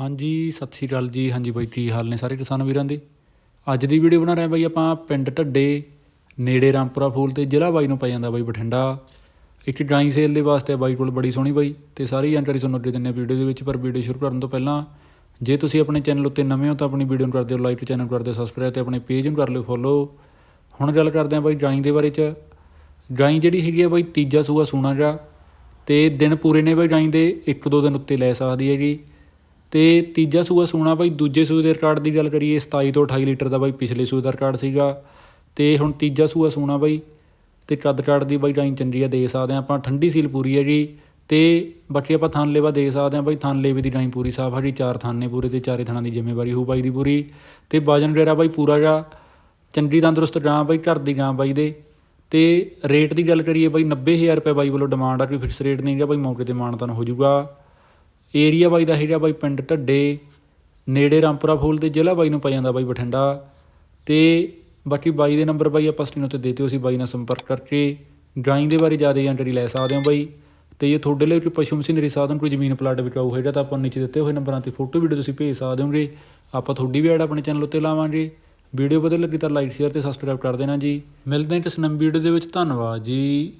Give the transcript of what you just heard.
ਹਾਂਜੀ, ਸਤਿ ਸ਼੍ਰੀ ਅਕਾਲ ਜੀ। ਹਾਂਜੀ ਬਾਈ, ਕੀ ਹਾਲ ਨੇ ਸਾਰੇ ਕਿਸਾਨ ਵੀਰਾਂ ਦੇ? ਅੱਜ ਦੀ ਵੀਡੀਓ ਬਣਾ ਰਹੇ ਹਾਂ ਬਾਈ ਆਪਾਂ ਪਿੰਡ ਢੱਡੇ, ਨੇੜੇ ਰਾਮਪੁਰਾ ਫੂਲ ਤੇ ਜ਼ਿਲ੍ਹਾ ਬਾਈ ਨੂੰ ਪੈ ਜਾਂਦਾ ਬਾਈ ਬਠਿੰਡਾ। ਇੱਕ ਡਰਾਈਂਗ ਸੇਲ ਦੇ ਵਾਸਤੇ ਬਾਈ ਕੋਲ ਬੜੀ ਸੋਹਣੀ ਬਾਈ ਤੇ ਸਾਰੀ ਜਾਣਕਾਰੀ ਤੁਹਾਨੂੰ ਅੱਗੇ ਦਿੰਨੇ ਵੀਡੀਓ ਦੇ ਵਿੱਚ, ਪਰ ਵੀਡੀਓ ਸ਼ੁਰੂ ਕਰਨ ਤੋਂ ਪਹਿਲਾਂ ਜੇ ਤੁਸੀਂ ਆਪਣੇ ਚੈਨਲ ਉੱਤੇ ਨਵੇਂ ਹੋ ਤਾਂ ਆਪਣੀ ਵੀਡੀਓ ਨੂੰ ਕਰ ਦਿਓ ਲਾਈਕ, ਚੈਨਲ ਕਰ ਦਿਓ ਸਬਸਕ੍ਰਾਈਬ ਤੇ ਆਪਣੇ ਪੇਜ ਨੂੰ ਕਰ ਲਿਓ ਫੋਲੋ ਹੁਣ ਗੱਲ ਕਰਦੇ ਹਾਂ ਬਾਈ ਡਰਾਈਂਗ ਦੇ ਬਾਰੇ ਚ। ਡਰਾਈਂਗ ਜਿਹੜੀ ਹੈਗੀ ਆ ਬਾਈ ਤੀਜਾ ਸੂਆ ਸੂਣਾ ਜਾ ਤੇ ਦਿਨ ਪੂਰੇ ਨੇ ਬਾਈ ਡਰਾਈਂਗ ਦੇ ਇੱਕ ਦੋ ਦਿਨ ਉੱਤੇ ਲੈ ਸਕਦੀ ਹੈ ਜੀ ਅਤੇ ਤੀਜਾ ਸੂਆ ਸੂਣਾ ਬਾਈ, ਦੂਜੇ ਸੂਏ ਦੇ ਰਿਕਾਰਡ ਦੀ ਗੱਲ ਕਰੀਏ 27 ਤੋਂ 28 ਲੀਟਰ ਦਾ ਬਾਈ ਪਿਛਲੇ ਸੂਏ ਦਾ ਰਿਕਾਰਡ ਸੀਗਾ। ਅਤੇ ਹੁਣ ਤੀਜਾ ਸੂਆ ਸੂਣਾ ਬਾਈ ਅਤੇ ਕੱਦ ਕਾਟ ਦੀ ਬਾਈ ਟਾਈਮ ਚੰਗੀ ਆ, ਦੇ ਸਕਦੇ ਆ ਆਪਾਂ। ਠੰਡੀ ਸੀਲ ਪੂਰੀ ਹੈ ਜੀ ਤੇ ਬਾਕੀ ਆਪਾਂ ਥਣ ਲੇਵਾ ਦੇ ਸਕਦੇ ਆ ਬਾਈ। ਥਣ ਲੇਵੇ ਦੀ ਡਾਈਨ ਪੂਰੀ ਸਾਫ਼ ਆ ਜੀ ਚਾਰ ਥਣ ਨੇ ਪੂਰੇ ਤੇ ਚਾਰੇ ਥਣਾਂ ਦੀ ਜ਼ਿੰਮੇਵਾਰੀ ਹੋਊ ਬਾਈ ਦੀ ਪੂਰੀ। ਤੇ ਬਾਜਨ ਵਗੈਰਾ ਬਾਈ ਪੂਰਾ ਜਾ ਚੰਗੀ ਤੰਦਰੁਸਤ ਗਾਂ ਬਾਈ, ਘਰ ਦੀ ਗਾਂ ਬਾਈ ਦੇ। ਤੇ ਰੇਟ ਦੀ ਗੱਲ ਕਰੀਏ ਬਾਈ 90000 ਰੁਪਏ ਬਾਈ ਵੱਲੋਂ ਡਿਮਾਂਡ ਆ, ਕੋਈ ਫਿਕਸ ਰੇਟ ਨਹੀਂ ਹੈਗਾ ਬਾਈ, ਮੌਕੇ ਤੇ ਮਾਨਤਾਨ ਹੋ ਜਾਊਗਾ। ਏਰੀਆ ਬਾਈ ਦਾ ਹੈਗਾ ਬਾਈ ਪਿੰਡ ਢੱਡੇ, ਨੇੜੇ ਰਾਮਪੁਰਾ ਫੂਲ ਦੇ ਜ਼ਿਲ੍ਹਾ ਬਾਈ ਨੂੰ ਪੈ ਜਾਂਦਾ ਬਾਈ ਬਠਿੰਡਾ। ਤੇ ਬਾਕੀ ਬਾਈ ਦੇ ਨੰਬਰ ਬਾਈ ਆਪਾਂ ਸਕਰੀਨ ਉੱਤੇ ਦੇਤੇ ਹੋ ਸੀ ਬਾਈ ਨਾਲ ਸੰਪਰਕ ਕਰਕੇ ਡਰਾਇੰਗ ਦੇ ਬਾਰੇ ਜ਼ਿਆਦਾ ਜਾਣਕਾਰੀ ਲੈ ਸਕਦੇ ਹੋ ਬਾਈ। ਤੇ ਜੇ ਤੁਹਾਡੇ ਲਈ ਕੋਈ ਪਸ਼ੂ ਮਸ਼ੀਨਰੀ ਸਾਧਨ, ਕੋਈ ਜ਼ਮੀਨ ਪਲਾਟ ਵਿਕਾਊ ਹੈਗਾ ਤਾਂ ਆਪਾਂ ਨੀਚੇ ਦਿੱਤੇ ਹੋਏ ਨੰਬਰਾਂ ਤੇ ਫੋਟੋ ਵੀਡੀਓ ਤੁਸੀਂ ਭੇਜ ਸਕਦੇ ਹੋਗੇ ਆਪਾਂ ਤੁਹਾਡੀ ਵੀ ਐਡ ਆਪਣੇ ਚੈਨਲ ਉੱਤੇ ਲਾਵਾਂਗੇ। ਵੀਡੀਓ ਵਧੀਆ ਲੱਗੀ ਤਾਂ ਲਾਈਕ ਸ਼ੇਅਰ ਤੇ ਸਬਸਕ੍ਰਾਈਬ ਕਰ ਦੇਣਾ ਜੀ। ਮਿਲਦੇ ਹਾਂ ਕਿਸ ਨਵੀਂ ਵੀਡੀਓ ਦੇ ਵਿੱਚ। ਧੰਨਵਾਦ ਜੀ।